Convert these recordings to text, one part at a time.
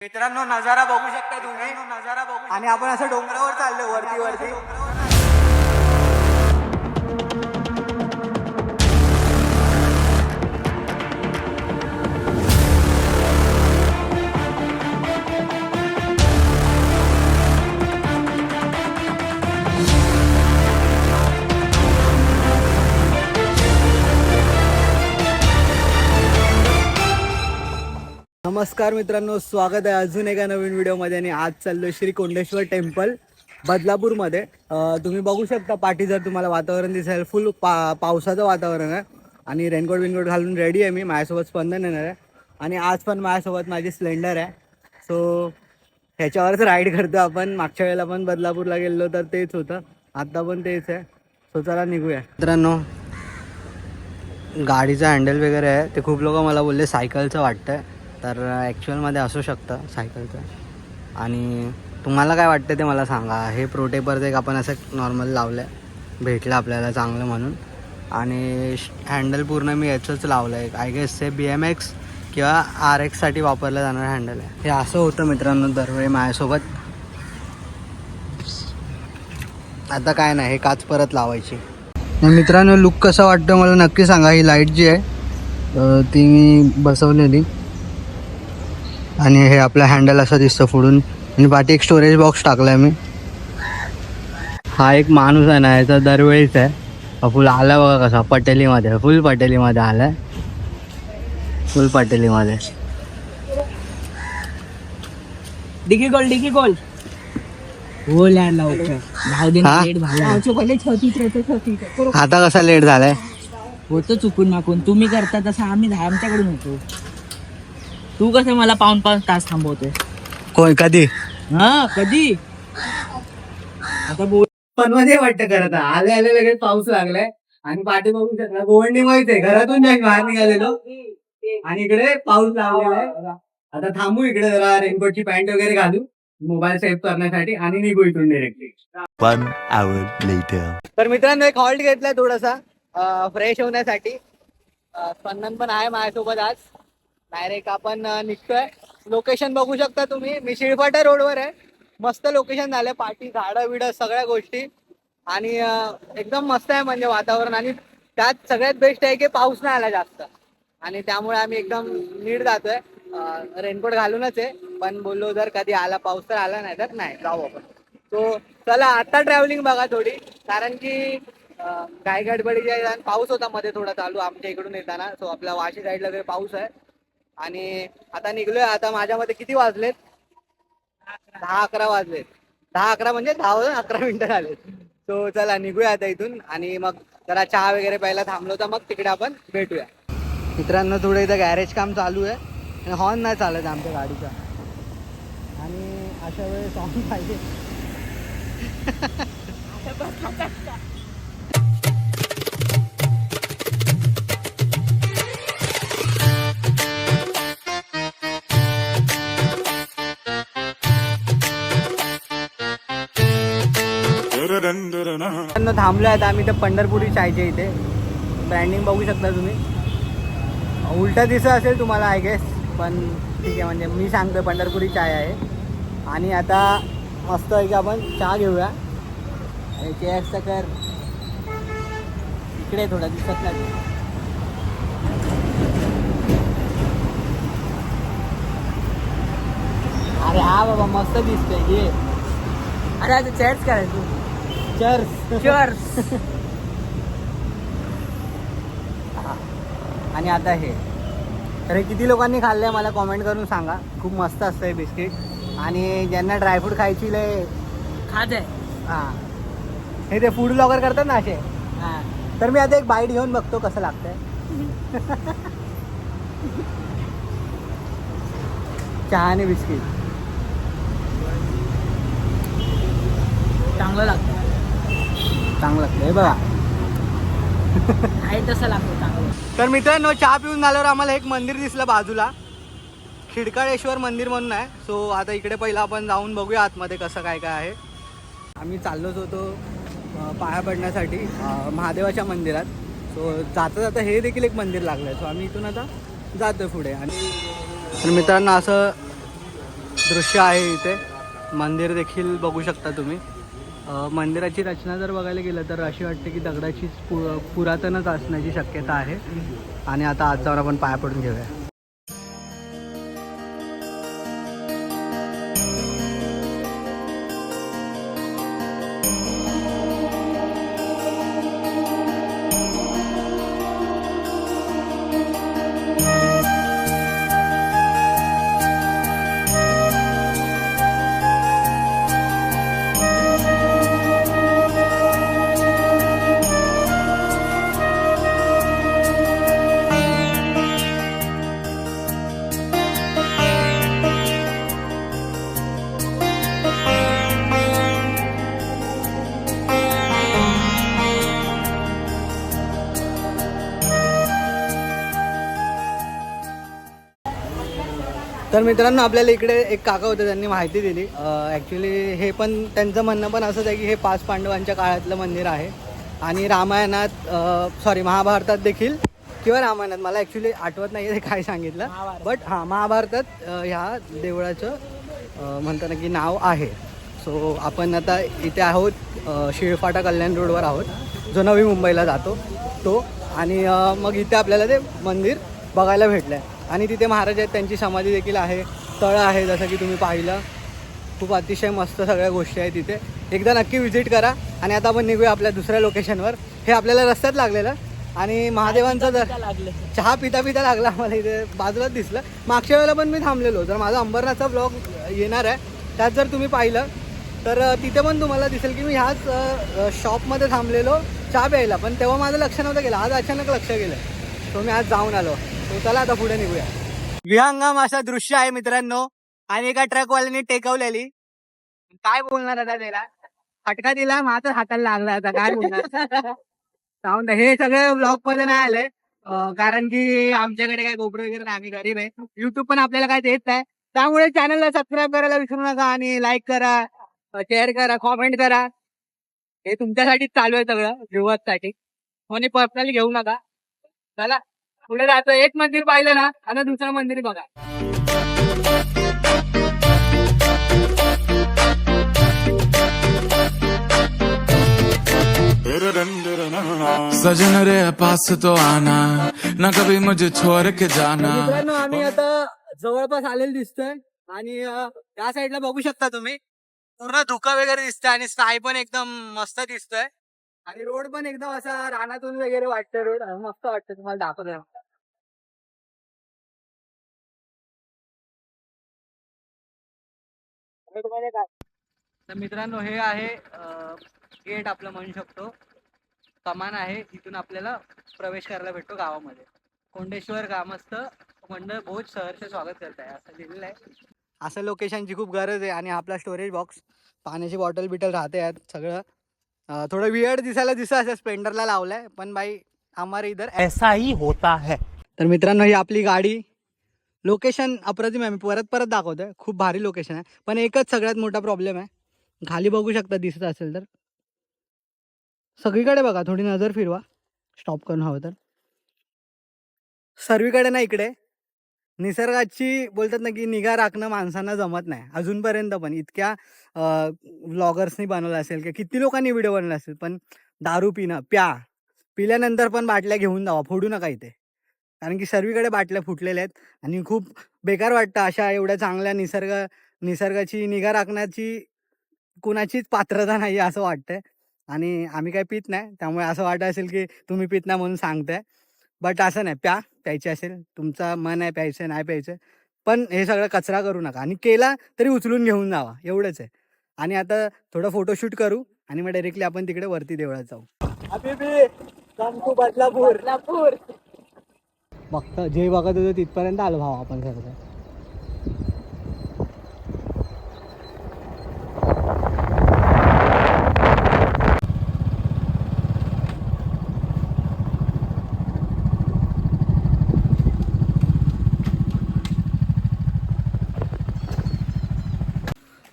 मित्रांनो नजारा बघू शकता तुम्ही. नजारा बघू आणि आपण असं डोंगरावर चाललो वरती वरती. नमस्कार मित्रांनो स्वागत आहे अजून एका नवीन व्हिडिओमध्ये आणि आज चाललो श्री कोंडेश्वर टेम्पल बदलापूरमध्ये. तुम्ही बघू शकता पाठी जर तुम्हाला वातावरण दिसेल फुल पा पावसाचं वातावरण आहे. आणि रेनकोट विनकोट घालून रेडी आहे मी माझ्यासोबत स्पंदन येणार आहे. आणि आज पण माझ्यासोबत माझी स्प्लेंडर आहे. सो ह्याच्यावरच राईड करतो आपण. मागच्या वेळेला पण बदलापूरला गेलो तर तेच होतं. आत्ता पण तेच आहे. सो चला निघूया. मित्रांनो गाडीचं हँडल वगैरे आहे. ते खूप लोक मला बोलले सायकलचं वाटतं तर ॲक्च्युअलमध्ये असू शकतं सायकलचं आणि तुम्हाला काय वाटतं ते मला सांगा. हे प्रोटेपरचं एक आपण असं नॉर्मल लावलं आहे भेटलं आपल्याला चांगलं म्हणून. आणि हँडल पूर्ण मी याचंच लावलं आहे आय गेस हे बी एम एक्स किंवा आर एक्ससाठी वापरलं जाणारं हँडल आहे. हे असं होतं मित्रांनो दरवेळी माझ्यासोबत. आता काय नाही हे काच परत लावायची. मित्रांनो लुक कसं वाटतं मला नक्की सांगा. ही लाइट जी आहे ती मी बसवलेली. आणि हे आपलं हँडल असं दिसतं पुढून आणि पाठी एक स्टोरेज बॉक्स टाकला आहे मी. हा एक माणूस आहे ना याचा दरवेळीच आहे. फुल आला बघा कसा पटेलीमध्ये. फुल पटेलीमध्ये आला आहे फुल पटेलीमध्ये. डिगी गोल डिगी गोल हो यार लवकर भाव दिन? लेट झाला आता कसा लेट झालाय? होतं चुकून माकून तुम्ही करता तसं आम्ही आमच्याकडून होतो. तू कसं मला पाऊन पाऊन तास थांबवतोय कोण कधी? हा कधी? आता बोल. पण मध्ये वाटतं खरं तर. आले आले लगेच पाऊस लागलाय. आणि पाठी बघू शकता गोवंडी माहीत आहे. घरातून नाही बाहेर निघालेलो. आणि इकडे पाऊस लागलेला आहे. आता थांबू इकडे जरा रेनकोटची पॅन्ट वगैरे घालू. मोबाईल सेव्ह करण्यासाठी. आणि निघू इथून later. तर मित्रांनो एक हॉल्ट घेतलाय थोडासा फ्रेश होण्यासाठी. स्पंदन पण आहे माझ्यासोबत आज. डायरेक्ट आपण निघतोय. लोकेशन बघू शकता तुम्ही. मी शिळफाटा रोडवर आहे. मस्त लोकेशन झालंय. पाठी झाडं बिडं सगळ्या गोष्टी. आणि एकदम मस्त आहे म्हणजे वातावरण. आणि त्यात सगळ्यात बेस्ट आहे की पाऊस नाही आला जास्त. आणि त्यामुळे आम्ही एकदम नीट जातोय. रेनकोट घालूनच आहे. पण बोललो जर कधी आला पाऊस तर आला नाही तर नाही. जाऊ आपण. सो चला आता ट्रॅव्हलिंग बघा थोडी. कारण की गाय गडबडीच्या गडबडी पाऊस होता मध्ये थोडा चालू आमच्या इकडून येताना. सो आपल्या वाशी साईडला वगैरे पाऊस आहे. आणि आता निघलोय आता माझ्यामध्ये किती वाजलेत? दहा अकरा वाजलेत. दहा अकरा म्हणजे दहा वाजून अकरा मिनिटं झालेत. सो चला निघूया आता इथून आणि मग जरा चहा वगैरे पहिला थांबलो तर मग तिकडे आपण भेटूया. मित्रांनो थोडं इथं गॅरेज काम चालू आहे. आणि हॉर्न नाही चालत आमच्या गाडीचा. आणि अशा वेळेस हॉर्न पाहिजे. मित्रांनो थांबलो आता आम्ही तर पंढरपुरी चायच्या इथे. ब्रँडिंग बघू शकता तुम्ही. उलटा दिसत असेल तुम्हाला आय गेस पण ठीक आहे म्हणजे मी सांगतोय पंढरपुरी चाय आहे. आणि आता मस्त आहे की आपण चहा घेऊया. एस कर इकडे थोडा दिसत नाही. अरे हा बाबा मस्त दिसतंय ये. अरे आता चॅट्स करायचं. चर्स चर्स आणि आता हे. तर हे किती लोकांनी खाल्लंय मला कॉमेंट करून सांगा. खूप मस्त असतं हे बिस्किट आणि ज्यांना ड्रायफ्रूट खायची लय खात आहे. हां. हे ते फूड ब्लॉगर करतात ना असे. हा. तर मी आता एक बाईट घेऊन बघतो कसं लागतंय. चहा आणि बिस्किट चांगलं लागतं. चांगलं लागतं हे बघा. आहे तसं लागतं चांगलं. तर मित्रांनो चहा पिऊन झाल्यावर आम्हाला एक मंदिर दिसलं बाजूला. खिडकाळेश्वर मंदिर म्हणून आहे. सो आता इकडे पहिला आपण जाऊन बघूया आतमध्ये कसं काय काय आहे. आम्ही चाललोच होतो पाया पडण्यासाठी महादेवाच्या मंदिरात. सो जाता जाता हे देखील एक मंदिर लागलं आहे सो आम्ही इथून आता जातोय पुढे. आणि तर मित्रांनो असं दृश्य आहे इथे. मंदिर देखील बघू शकता तुम्ही. मंदिराची रचना जर बघायला गेलं तर अशी वाटते की दगडाची पु पुरातनच असण्याची शक्यता आहे. आणि आता आज आपण पाया पडून घेऊया. तर मित्रांनो आपल्याला इकडे एक काका होते त्यांनी माहिती दिली. ॲक्च्युली हे पण त्यांचं म्हणणं पण असंच आहे की हे पाच पांडवांच्या काळातलं मंदिर आहे. आणि रामायणात सॉरी महाभारतात देखील किंवा रामायणात मला ॲक्च्युली आठवत नाही आहे ते काय सांगितलं. बट हां महाभारतात ह्या देवळाचं म्हणताना की नाव आहे. सो आपण आता इथे आहोत शिळफाटा कल्याण रोडवर आहोत. जो नवी मुंबईला जातो तो. आणि मग इथे आपल्याला ते मंदिर बघायला भेटलं आहे आणि तिथे महाराज आहेत त्यांची समाधी देखील आहे. तळं आहे जसं की तुम्ही पाहिलं. खूप अतिशय मस्त सगळ्या गोष्टी आहेत तिथे. एकदा नक्की व्हिजिट करा आणि आता आपण निघूया आपल्या दुसऱ्या लोकेशनवर हे आपल्याला रस्त्यात लागलेलं. आणि महादेवांचं जर लागले. चहा पिता पिता लागला आम्हाला इथे बाजूलाच दिसलं. मागच्या वेळेला पण मी थांबलेलो. जर माझा अंबरनाथचा ब्लॉग येणार आहे त्यात जर तुम्ही पाहिलं तर तिथे पण तुम्हाला दिसेल की मी ह्याच शॉपमध्ये थांबलेलो चहा प्यायला. पण तेव्हा माझं लक्ष नव्हतं गेलं. आज अचानक लक्ष गेलं. तो मी आज जाऊन आलो. चला आता पुढे निघूया. विहंगम असं दृश्य आहे मित्रांनो. आणि एका ट्रकवाल्याने टेकवलेली. काय बोलणार आता त्याला? फटका दिला माझा हाताला लागला आता. काय बोलणार? जाऊन हे सगळे ब्लॉगमध्ये नाही आले कारण की आमच्याकडे काय गोबर वगैरे नाही. आम्ही गरीब आहे. युट्यूब पण आपल्याला काय देत नाही. त्यामुळे चॅनलला सबस्क्राईब करायला विसरू नका आणि लाईक करा शेअर करा कॉमेंट करा. हे तुमच्यासाठीच चालू आहे सगळं. व्ह्युअर्ससाठी. कोणी पर्सनली घेऊ नका. चला. पुढे जातो एक मंदिर पाहिलं ना आता दुसरं मंदिर बघा. सजन रे पास तो आना. ना कभी मुझे छोड़ के जाना. मित्रांनो आम्ही आता जवळपास आलेलो दिसतोय. आणि अं, त्या साईडला बघू शकता तुम्ही. पूर्ण धुका वगैरे दिसतंय आणि स्काय पण एकदम मस्त दिसतोय. आणि रोड पण एकदम असा रानातून वगैरे वाटतोय रोड मस्त वाटतं तुम्हाला दाखवतोय. तर मित्रांनो हे आहे गेट आपलं म्हणू शकतो. कमान आहे इथून आपल्याला प्रवेश करायला भेटतो गावामध्ये. कोंडेश्वर ग्रामस्थ मंडळ भोज सहर्ष स्वागत करत आहे असं लिहिलेलं आहे. असं लोकेशनची खूप गरज आहे आणि आपला स्टोरेज बॉक्स पाण्याची बॉटल बिटल राहते यात सगळं. थोडं वियर्ड दिसायला दिसतं असं स्प्लेंडरला लावलंय पण बाई हमारे इधर ऐसा ही होता है. तर मित्रांनो ही आपली गाडी लोकेशन अप्रतिम आहे. मी परत परत दाखवतोय. खूप भारी लोकेशन आहे. पण एकच सगळ्यात मोठा प्रॉब्लेम आहे. खाली बघू शकता दिसत असेल तर. सगळीकडे बघा. थोडी नजर फिरवा. स्टॉप करून हवं तर. सर्वीकडे ना इकडे. निसर्गाची बोलतात ना की निगा राखणं माणसांना जमत नाही. अजूनपर्यंत पण. इतक्या व्लॉगर्सनी बनवलं असेल किंवा किती लोकांनी व्हिडिओ बनवला असेल. पण दारू पिणं प्या. पिल्यानंतर पण बाटल्या घेऊन जावा. फोडू नका इथे. कारण की सर्वीकडे बाटल्या फुटलेल्या आहेत आणि खूप बेकार वाटतं अशा एवढ्या चांगल्या निसर्ग निसर्गाची निगा राखण्याची कुणाचीच पात्रता नाही आहे असं वाटतंय. आणि आम्ही काय पित नाही. त्यामुळे असं वाटत असेल की तुम्ही पित नाही म्हणून सांगताय. बट असं नाही. प्या. प्यायचे असेल. तुमचा मन आहे प्यायचं नाही प्यायचं. पण हे सगळं कचरा करू नका. आणि केला तरी उचलून घेऊन जावा. एवढंच आहे. आणि आता थोडं फोटोशूट करू आणि मग डायरेक्टली आपण तिकडे वरती देवळात जाऊ. बदलापूर. बघता जे बघत होतं तिथपर्यंत आलो भाव आपण सगळं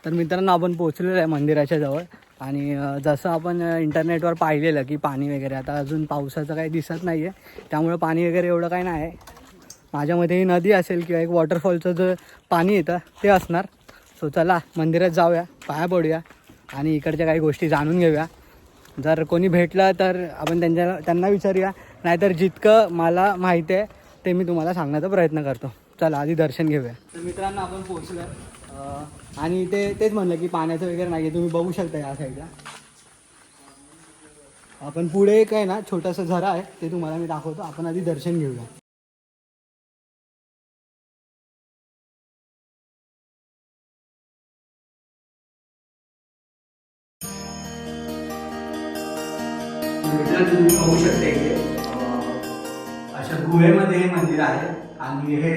तर मित्रांनो आपण पोहोचलेलो आहे मंदिराच्या जवळ. आणि जसं आपण इंटरनेटवर पाहिलेलं की पाणी वगैरे आता अजून पावसाचं काही दिसत नाही आहे त्यामुळे पाणी वगैरे एवढं काही नाही. आहे माझ्या मते ही नदी असेल किंवा एक वॉटरफॉलचं जे पाणी येतं ते असणार. सो चला मंदिरात जाऊया पाया पडूया आणि इकडच्या काही गोष्टी जाणून घेऊया. जर कोणी भेटलं तर आपण त्यांच्या त्यांना विचारूया. नाहीतर जितकं मला माहिती आहे ते मी तुम्हाला सांगण्याचा प्रयत्न करतो. चला आधी दर्शन घेऊया. तर मित्रांनो आपण पोहोचलो आणि ते तेच म्हणलं की पाण्याचं वगैरे नाही तुम्ही बघू शकता या साईडला आपण पुढे एक आहे ना छोटासा झरा आहे ते तुम्हाला मी दाखवतो. आपण आधी दर्शन घेऊया. तुम्ही शकता इथे अशा गुहेमध्ये हे मंदिर आहे. आणि हे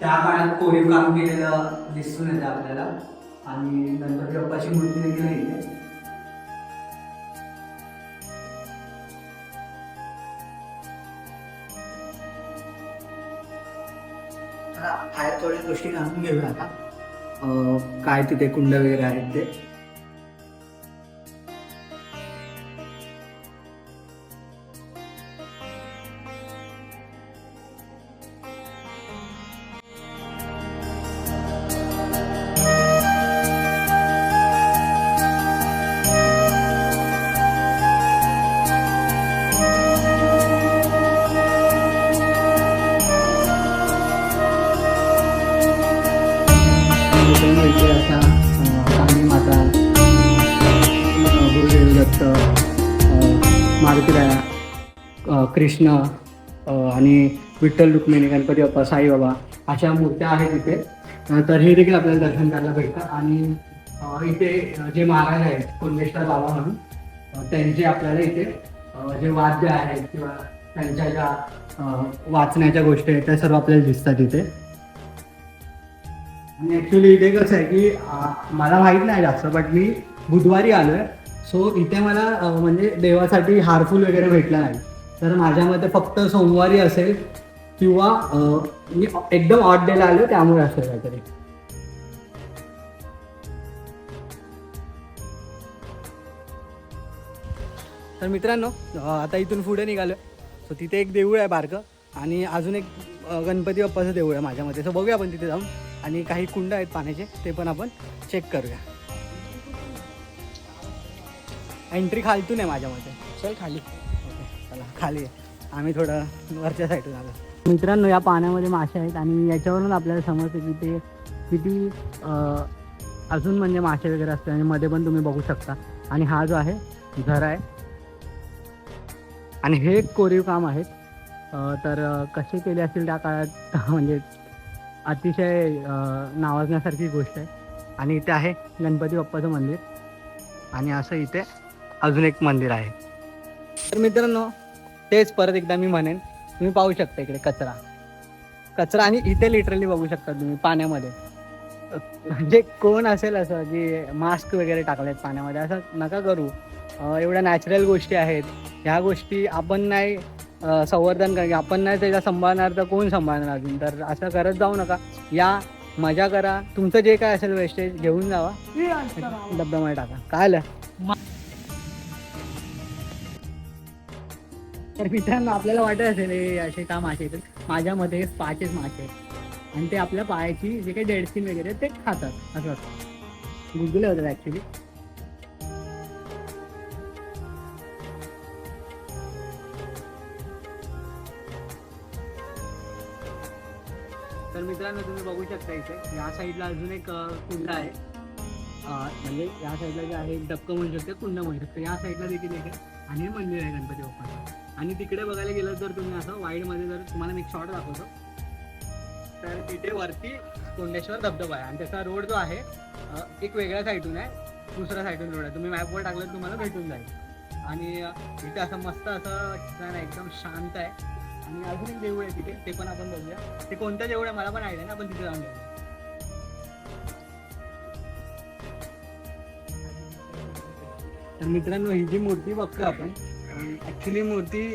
त्या काळात कोरीव काम केलेलं दिसून येतं आपल्याला. आणि नंतर गप्पाची मूर्ती देखील येते बाहेर थोड्या गोष्टी जाणून घेऊया आता. अं, काय तिथे कुंड वगैरे आहेत ते. मारुतीराया कृष्ण आणि विठ्ठल रुक्मिणी गणपती बाप्पा साईबाबा अशा मूर्त्या आहेत इथे. तर हे देखील आपल्याला दर्शन करायला भेटतं आणि इथे जे महाराज आहेत कुंडेश्वर बाबा म्हणून त्यांचे आपल्याला इथे जे वाद्य आहेत किंवा त्यांच्या ज्या वाचण्याच्या गोष्टी आहेत त्या सर्व आपल्याला दिसतात इथे. आणि ॲक्च्युली इथे कसं आहे की मला माहीत नाही जास्त बट मी बुधवारी आलो आहे सो इथे मला म्हणजे देवासाठी हारफुल वगैरे भेटला नाही. तर माझ्या मते फक्त सोमवारी असेल किंवा मी एकदम ऑट डेला आलो त्यामुळे असेल काहीतरी. तर मित्रांनो आता इथून पुढे निघालो सो तिथे एक देऊळ आहे बारकं आणि अजून एक गणपती बाप्पाचं देऊळ आहे माझ्यामध्ये सो बघूया आपण तिथे जाऊन. आणि काही कुंड आहेत पाण्याचे ते पण आपण चेक करूया. एंट्री खालतून आहे माझ्या मते चल खाली. ओके चला खाली आहे. आम्ही थोडं वरच्या साईडून आलो. मित्रांनो या पाण्यामध्ये मासे आहेत आणि याच्यावरून आपल्याला समजतं की ते किती अजून म्हणजे मासे वगैरे असतात आणि मध्ये पण तुम्ही बघू शकता. आणि हा जो आहे झरा आहे. आणि हे एक कोरीव काम आहेत तर कसे केले असतील त्या काळात म्हणजे अतिशय नावाजण्यासारखी गोष्ट आहे. आणि इथे आहे गणपती बाप्पाचं मंदिर. आणि असं इथे अजून एक मंदिर आहे. तर मित्रांनो तेच परत एकदा मी म्हणेन तुम्ही पाहू शकता इकडे कचरा. कचरा आणि इथे लिटरली बघू शकता तुम्ही पाण्यामध्ये. म्हणजे कोण असेल असं की मास्क वगैरे टाकलेत पाण्यामध्ये असं नका करू. एवढ्या नॅचरल गोष्टी आहेत. ह्या गोष्टी आपण नाही संवर्धन कारण आपण नाही त्याला सांभाळणार तर कोण सांभाळणार अजून? तर असं करत जाऊ नका. या मजा करा. तुमचं जे काय असेल वेस्टेज घेऊन जावा. डब्यामध्ये टाका. काय तर मित्रांनो आपल्याला वाटत असेल हे असे का मासे तर माझ्या मते पाचच मासे आहेत. आणि ते आपल्या पायाची जे काही डेडसिन वगैरे ते खातात. असं असतं. गुगले होतात ॲक्च्युली तर मित्रांनो तुम्ही बघू शकता इथे या साईडला अजून एक कुंड आहे. म्हणजे या साईडला जे आहे डबकं म्हणू शकते कुंड म्हणू शकते. या साईडला देखील एक आहे आणि मंदिर आहे गणपती बाप्पाचं. आणि तिकडे बघायला गेलं तर तुम्ही असं वाईडमध्ये जर तुम्हाला मी एक दाखवतो. तर तिथे वरती कोंडेश्वर धबधबा आहे. आणि त्याचा रोड जो आहे एक वेगळ्या साईडून आहे. दुसऱ्या साईडून रोड आहे. तुम्ही मॅपवर टाकलं तर तुम्हाला भेटून जाईल. आणि इथे असं मस्त असं ठिकाण आहे. एकदम शांत आहे. आणि अजून एक देऊळ आहे तिथे. ते पण आपण बघूया. ते कोणतं देऊळ आहे मला पण आयडिया ना आपण तिथे जाऊन बघूया. तर मित्रांनो ही जी मूर्ती बघतो आपण ऍक्च्युली मूर्ती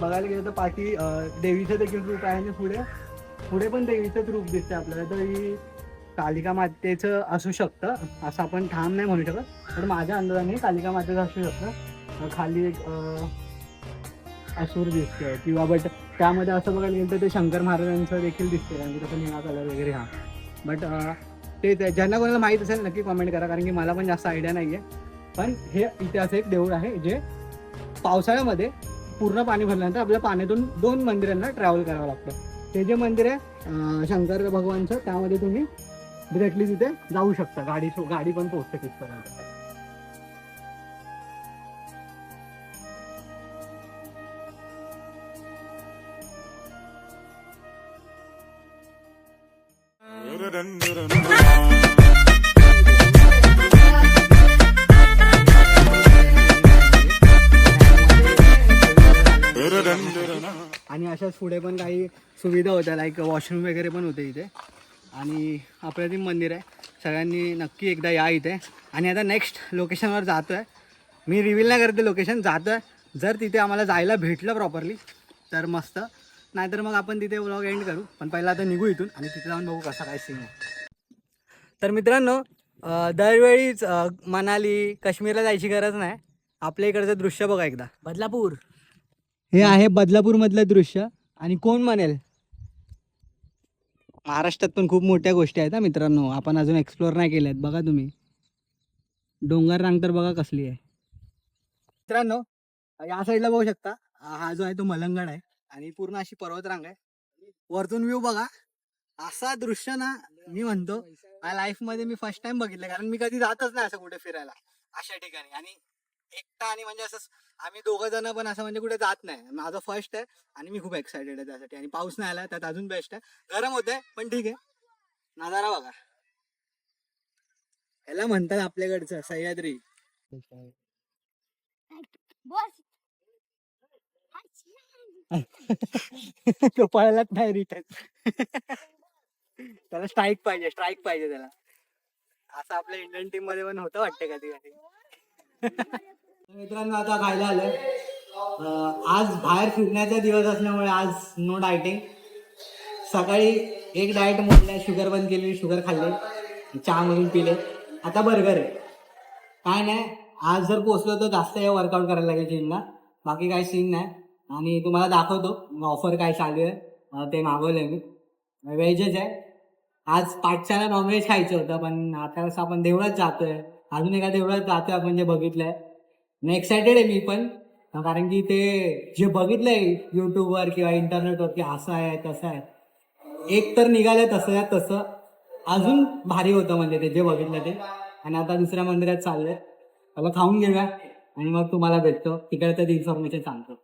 बघायला गेलं तर पाठी देवीचं देखील रूप आहे आणि पुढे पुढे पण देवीचंच रूप दिसते आपल्याला. तर ही कालिका मातेचं असू शकतं असं आपण ठाम नाही म्हणू शकत पण माझ्या अंदाजाने कालिका मातेचं असू शकतं. खाली एक असूर दिसतोय किंवा बट त्यामध्ये असं बघायला गेलं तर ते शंकर महाराजांचं देखील दिसतंय कारण की तसं निळा कलर वगैरे हा. बट ते ज्यांना कोणाला माहीत असेल नक्की कमेंट करा कारण की मला पण जास्त आयडिया नाही आहे पण हे इतिहास एक देऊळ आहे जे पावसाळ्यामध्ये पूर्ण पाणी भरल्यानंतर आपल्या पाण्यातून दोन मंदिरांना ट्रॅव्हल करावं लागतं. ते जे मंदिर आहे शंकर भगवानचं त्यामध्ये तुम्ही डिरेक्टली तिथे जाऊ शकता. गाडी गाडी पण पोहोचते तिथपर्यंत. आणि अशाच पुढे पण काही सुविधा होत्या लाईक वॉशरूम वगैरे पण होते इथे. आणि अप्रतिम मंदिर आहे. सगळ्यांनी नक्की एकदा या इथे. आणि आता नेक्स्ट लोकेशनवर जातो आहे मी रिव्हील नाही करते लोकेशन जातो आहे जर तिथे आम्हाला जायला भेटलं प्रॉपरली तर मस्त. नाहीतर मग आपण तिथे व्लॉग एंड करू. पण पहिला आता निघू इथून आणि तिथे जाऊन बघू कसा काय सीन आहे. तर मित्रांनो दरवेळीच मनाली काश्मीरला जायची गरज नाही. आपल्या इकडचं दृश्य बघा एकदा. बदलापूर. हे आहे बदलापूर मधलं दृश्य. आणि कोण म्हणेल? महाराष्ट्रात पण खूप मोठ्या गोष्टी आहेत हा मित्रांनो. आपण अजून एक्सप्लोअर नाही केल्यात. बघा तुम्ही. डोंगर रांग तर बघा कसली आहे. मित्रांनो या साईडला बघू शकता. हा जो आहे तो मलंगड आहे. आणि पूर्ण अशी पर्वत रांग आहे. वरतून व्ह्यू बघा. असा दृश्य ना मी म्हणतो माझ्या लाईफमध्ये मी फर्स्ट टाइम बघितलं. कारण मी कधी जातच नाही असं कुठे फिरायला. अशा ठिकाणी. आणि एकटा आणि म्हणजे असं आम्ही दोघं जण पण असं म्हणजे कुठे जात नाही. माझं फर्स्ट आहे आणि मी खूप एक्सायटेड आहे त्यासाठी. आणि पाऊस नाही आला त्यात अजून बेस्ट आहे. गरम होत आहे पण ठीक आहे. नजारा बघा. ह्याला म्हणतात आपल्याकडचं सह्याद्री. तो पळलाच नाही रिटर्न त्याला स्ट्राईक पाहिजे स्ट्राईक पाहिजे त्याला. असं आपल्या इंडियन टीममध्ये पण होतं वाटतं कधी कधी मित्रांनो आता खायला आलं आज बाहेर फिरण्याचा दिवस असल्यामुळे आज नो डायटिंग सकाळी एक डाएट मोडलाय शुगर बंद केली शुगर खाल्ले चहा म्हणून पिले. आता बर्गर आहे. काय नाही आज जर पोचलो तर जास्त वर्कआउट करायला लागेल जिमला बाकी काही सीन नाही. आणि तुम्हाला दाखवतो ऑफर काय चालू आहे. ते ते मागवलंय मी. व्हेजच आहे. आज पाचच्याला नॉनव्हेज खायचं होतं पण आता कसं आपण देवळात जातोय अजून एखाद्या देवळात जातोय आपण जे बघितलंय. मी एक्सायटेड आहे मी पण. कारण की ते जे बघितलंय युट्यूबवर किंवा इंटरनेटवर की असं आहे तसं आहे. एक तर निघालंय तसं आहे तसं. अजून भारी होतं म्हणजे ते जे बघितलं ते. आणि आता दुसऱ्या मंदिरात चाललंय. त्याला खाऊन घेऊया. आणि मग तुम्हाला भेटतो. तिकडे तर इन्फॉर्मेशन सांगतो.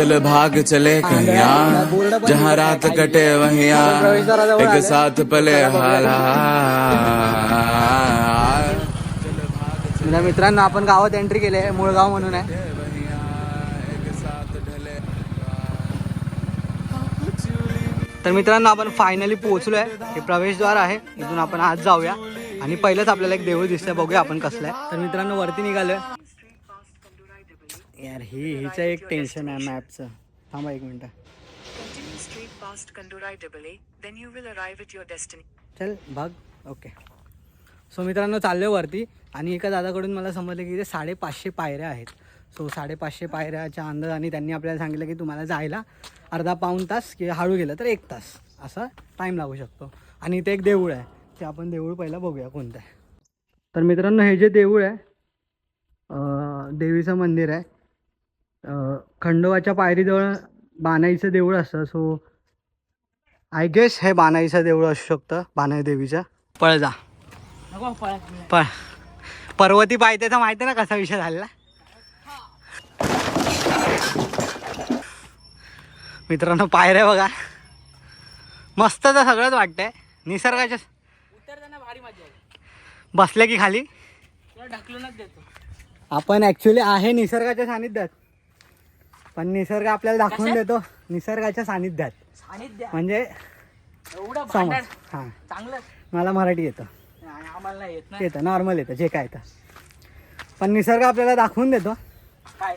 चल भाग चले कहिया जहाँ रात कटे वहिया एक साथ पले हाला। मित्रांनो आपण गावात एंट्री केली आहे मुळगाव म्हणून आहे. तर मित्रांनो आपण फायनली पोहोचलो आहे हे प्रवेशद्वार आहे. इथून आपण आज जाऊया. आणि पहिलंच आपल्याला एक देऊळ दिसतंय. बघूया आपण कसलं आहे. तर मित्रांनो वरती निघालोय. यार ही हिचं एक टेन्शन आहे मॅपचं थांबा एक मिनटं. At your destination. चल भाग. ओके. सो मित्रांनो चाललोय वरती. आणि एका दादाकडून मला समजलं की इथे साडेपाचशे पायऱ्या आहेत. सो साडेपाचशे पायऱ्याच्या अंदाजाने त्यांनी आपल्याला सांगितलं की तुम्हाला जायला अर्धा पाऊण तास किंवा हळू गेलं तर एक तास. असा टाईम लागू शकतो. आणि इथे एक देऊळ आहे. ते आपण देऊळ पहिला बघूया कोणतं आहे. तर मित्रांनो हे जे देऊळ आहे देवीचं मंदिर आहे. खंडोबाच्या पायरीजवळ बाणाईचं देऊळ असतं सो आय गेस हे बाणाईचं देऊळ असू शकतं बाणाई देवीचं. पळजा पळा. पळ. पर्वती पायथ्याचा माहिती ना कसा विषय झालेला? मित्रांनो पायऱ्या बघा. मस्त तर सगळंच वाटतंय. निसर्गाच्या बसल्या की खाली? तुला ढकलूनच देतो. आपण ऍक्च्युली आहे निसर्गाच्या सानिध्यात. पण निसर्ग आपल्याला दाखवून? देतो. निसर्गाच्या सानिध्यात. सानिध्य म्हणजे एवढं समज हां. चांगलं? मला मराठी येतं. आम्हाला नाही येत येतं नॉर्मल येतं जे काय येतं. पण निसर्ग आपल्याला दाखवून देतो. काय?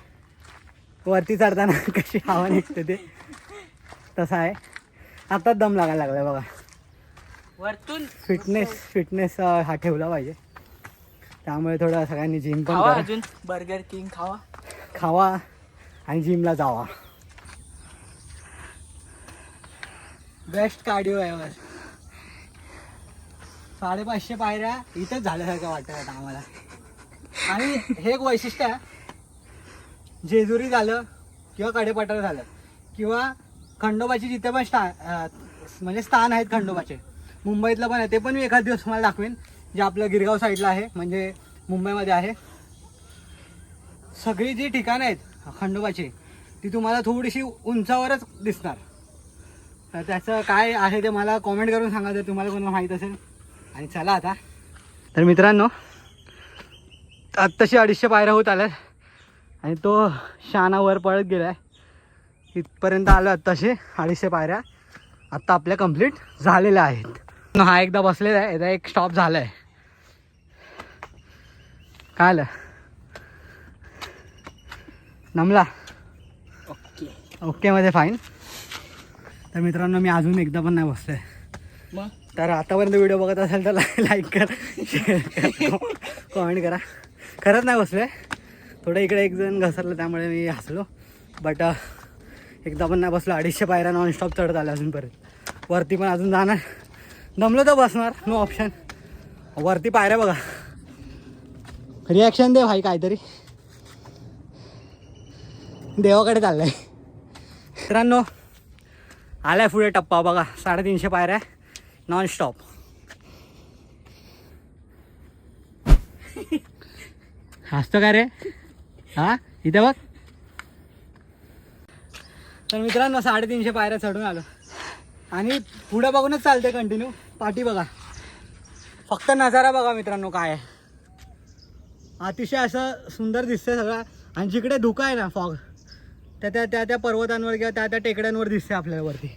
वरती चढताना कशी हवा निघते ते. तसं आहे. आताच दम लागायला लागलाय बघा. वरतून? फिटनेस फिटनेस हा ठेवला पाहिजे. त्यामुळे थोडं सगळ्यांनी जिम पण अजून? बर्गर किंग खावा? खावा. आणि जिमला जावा. बेस्ट कार्डिओ आहे बस साडेपाचशे पायऱ्या इथंच झाल्यासारखं वाटतं आता आम्हाला. आणि हे एक वैशिष्ट्य आहे. जेजुरी झालं किंवा कडेपठार झालं किंवा खंडोबाची जिथे पण स्था म्हणजे स्थान आहेत खंडोबाचे. मुंबईतलं पण आहे ते पण मी एखाद दिवस तुम्हाला दाखवेन जे आपलं गिरगाव साईडला आहे म्हणजे मुंबईमध्ये आहे. सगळी जी ठिकाणं आहेत खंडोबाची. ती तुम्हाला थोडीशी उंचावरच दिसणार. तर त्याचं काय आहे ते मला कॉमेंट करून सांगा जर तुम्हाला कोणाला माहीत असेल. आणि चला आता. तर मित्रांनो आत्ताशी अडीचशे पायऱ्या होत आल्यात. आणि तो शानावर पळत गेला आहे इथपर्यंत आलो आत्ताशी अडीचशे पायऱ्या. आत्ता आपल्या कंप्लीट झालेल्या आहेत. हा एकदा बसलेला आहे. याचा एक स्टॉप झाला आहे काय आलं? नमला. ओके. ओके मध्ये फाईन तर मित्रांनो मी अजून एकदा पण नाही बसलोय. मग? तर आतापर्यंत व्हिडिओ बघत असेल तर लाईक कर शेअर कर कमेंट करा. खरंच नाही बसलोय. थोडं इकडे एक जण घसरलं त्यामुळे मी हसलो. बट एकदा पण नाही बसलो. अडीचशे पायऱ्या नॉनस्टॉप चढत आल्या अजूनपर्यंत वरती पण अजून जाणार. दमलो तर बसणार. नो ऑप्शन वरती पायऱ्या बघा. रिॲक्शन दे भाई काहीतरी. देवाकडे चाललंय. मित्रांनो आलाय पुढे टप्पा बघा. साडेतीनशे पायऱ्या नॉन स्टॉप हसतो का रे? हा? इथे बघ. तर मित्रांनो साडेतीनशे पायऱ्या चढून आलो. आणि पुढे बघूनच चालते कंटिन्यू पाठी बघा. फक्त नजारा बघा मित्रांनो काय आहे. अतिशय असं सुंदर दिसतंय सगळं. आणि जिकडे धुका आहे ना फॉग त्या त्या त्या त्या पर्वतांवर किंवा त्या त्या टेकड्यांवर दिसते आपल्याला वरती.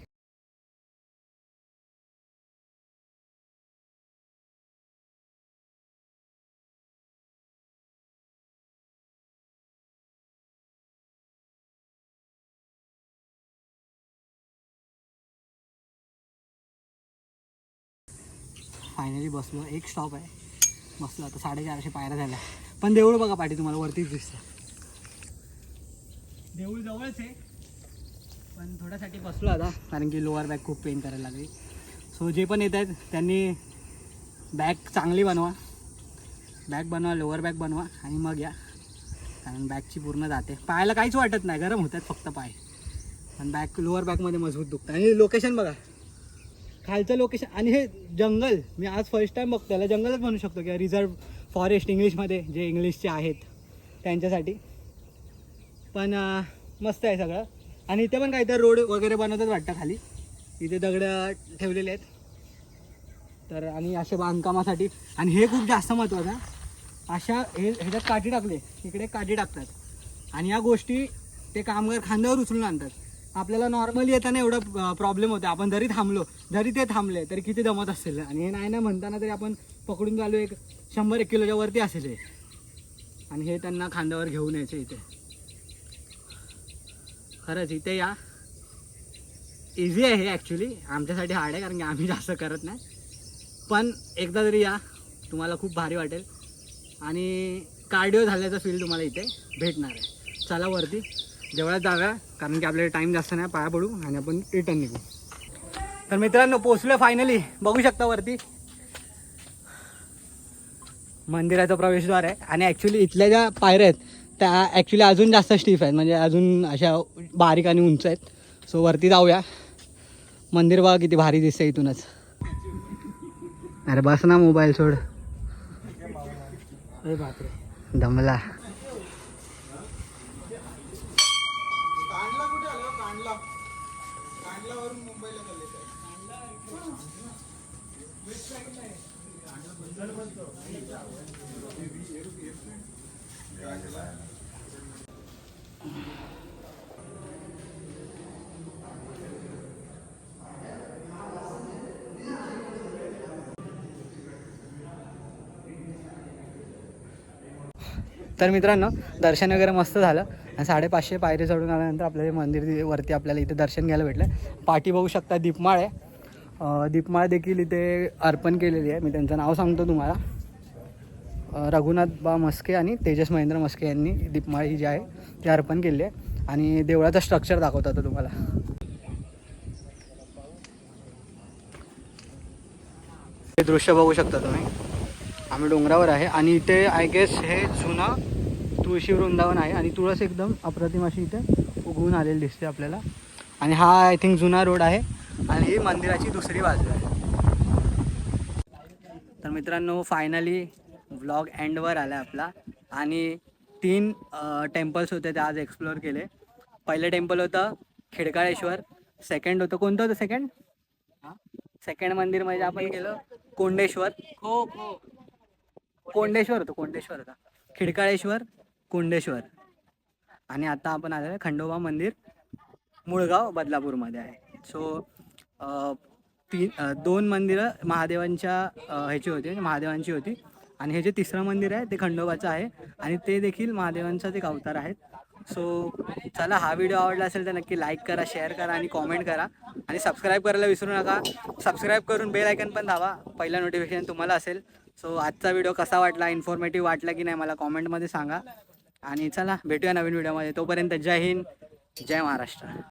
फायनली बसलो. एक स्टॉप आहे. बसलो आता साडेचारशे पायऱ्या झाल्या. पण देऊळ बघा पाठी तुम्हाला वरतीच दिसतं. देऊळ जवळच आहे. पण थोड्यासाठी बसलो आता कारण की लोअर बॅग खूप पेन करायला लागली. सो जे पण येत आहेत त्यांनी बॅग चांगली बनवा. बॅग बनवा लोअर बॅग बनवा आणि मग या. कारण बॅगची पूर्ण जाते. पायाला काहीच वाटत नाही गरम होतात फक्त पाय. पण बॅग लोअर बॅगमध्ये मजबूत दुखतं. आणि लोकेशन बघा. खालचं लोकेशन आणि हे जंगल मी आज फर्स्ट टाईम बघतो त्याला जंगलच म्हणू शकतो किंवा रिझर्व फॉरेस्ट इंग्लिशमध्ये जे इंग्लिशचे आहेत त्यांच्यासाठी. पण मस्त आहे सगळं. आणि इथे पण काहीतरी रोड वगैरे बनवतात वाटतं खाली. इथे दगडं ठेवलेले आहेत. तर आणि असे बांधकामासाठी आणि हे खूप जास्त महत्त्वाचं आहे. अशा हे ह्याच्यात काठी टाकले. इकडे काठी टाकतात. आणि या गोष्टी ते कामगार खांद्यावर उचलून आणतात. आपल्याला नॉर्मली येताना एवढा प्रॉब्लेम होता. आपण जरी थांबलो जरी ते थांबले तरी किती दमत असेल आणि हे नाही ना म्हणताना तरी आपण पकडून चालू एक शंभर एक किलोच्या वरती असेल आणि हे त्यांना खांद्यावर घेऊन यायचे इथे. खरंच इथे या. इझी आहे हे ॲक्च्युली आमच्यासाठी हार्ड आहे कारण की आम्ही जास्त करत नाही. पण एकदा तरी या. तुम्हाला खूप भारी वाटेल. आणि कार्डिओ झाल्याचा फील तुम्हाला इथे भेटणार आहे. चला वरती. जेवढ्यात जागा कारण की आपल्याला टाईम जास्त नाही. पाया पडू आणि आपण रिटर्न निघू. तर मित्रांनो पोचलो फायनली बघू शकता वरती. मंदिराचं प्रवेशद्वार आहे. आणि ॲक्च्युली इथल्या ज्या पायऱ्या आहेत त्या ॲक्च्युली अजून जास्त स्टीफ आहेत. म्हणजे अजून अशा बारीक आणि उंच आहेत. सो वरती जाऊया. मंदिर बघा किती भारी दिसतं इथूनच. अरे बस ना मोबाईल सोड. दमला. तर मित्रांनो दर्शन वगैरे मस्त झालं. आणि साडेपाचशे पायरी चढून आल्यानंतर आपल्याला मंदिर वरती आपल्याला इथे दर्शन घ्यायला भेटलं. पाठी बघू शकता दीपमाळ आहे. दीपमाळ देखील इथे अर्पण केलेली आहे. मी त्यांचं नाव सांगतो तुम्हाला. रघुनाथ बा मस्के आणि तेजस महेंद्र मस्के यांनी दीपमाळी जी आहे ती अर्पण केली आहे. आणि देवळाचं स्ट्रक्चर दाखवतो आता तुम्हाला. हे दृश्य बघू शकता तुम्ही. आम्ही डोंगरावर आहे. आणि इथे आय गेस हे जुनं तुळशी वृंदावन आहे. आणि तुळस एकदम अप्रतिम अशी इथे उगवून आलेली दिसते आपल्याला. आणि हा आय थिंक जुना रोड आहे. आणि ही मंदिराची दुसरी बाजू आहे. तर मित्रांनो फायनली व्लॉग एंडवर आला आपला. आणि तीन टेम्पल्स होते ते आज एक्सप्लोअर केले. पहिलं टेम्पल होतं खिडकाळेश्वर. सेकंड होतं कोणतं होतं सेकंड सेकंड मंदिर म्हणजे आपण गेलो कोंडेश्वर. हो हो. कोंडेश्वर होतं कोंडेश्वर होता. खिडकाळेश्वर कोंडेश्वर. आणि आता आपण आलेलो आहे खंडोबा मंदिर मुळगाव बदलापूरमध्ये आहे. सो ती दोन मंदिरं महादेवांच्या ह्याची होती म्हणजे महादेवांची होती. आणि हे जे तिसरं मंदिर आहे ते खंडोबाचं आहे. आणि ते देखील महादेवांचाच एक अवतार आहेत. सो चला हा व्हिडिओ आवडला असेल तर नक्की लाईक करा शेअर करा आणि कॉमेंट करा. आणि सबस्क्राईब करायला विसरू नका. सबस्क्राईब करून बेल आयकन पण धावा पहिला नोटिफिकेशन तुम्हाला असेल. सो आजचा व्हिडिओ कसा वाटला? इन्फॉर्मेटिव्ह वाटला की नाही? मला कॉमेंटमध्ये सांगा. आणि चला भेटूया नवीन व्हिडिओमध्ये तोपर्यंत जय हिंद जय महाराष्ट्र.